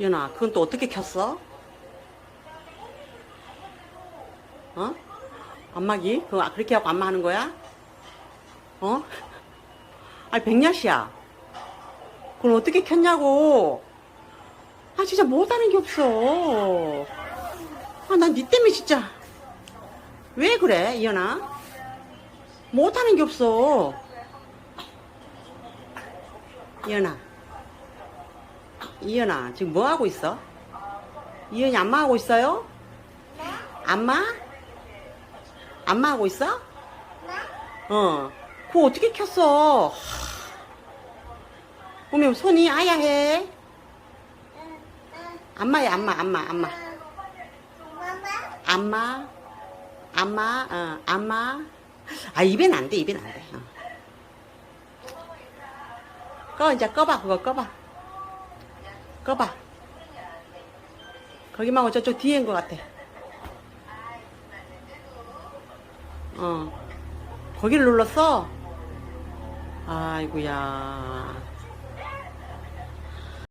연아, 그건 또 어떻게 켰어? 어? 안마기? 그거 그렇게 하고 안마 하는 거야? 어? 아니, 백야씨야. 그걸 어떻게 켰냐고. 아, 진짜 못하는 게 없어. 아, 난 니 때문에 진짜. 왜 그래, 이현아? 못하는 게 없어. 이현아. 이현아, 지금 뭐 하고 있어? 이현이 안마 하고 있어요? 안마? 안마 하고 있어? 어. 그거 어떻게 켰어? 어머, 손이 아야해. 안마야, 안마, 안마, 안마. 안마. 안마, 어, 안마. 아, 입엔 안 돼, 입엔 안 돼. 어. 꺼, 이제 꺼봐, 그거 꺼봐. 꺼봐. 거기 말고 저쪽 뒤에인 것 같아. 어. 거기를 눌렀어? 아이고야.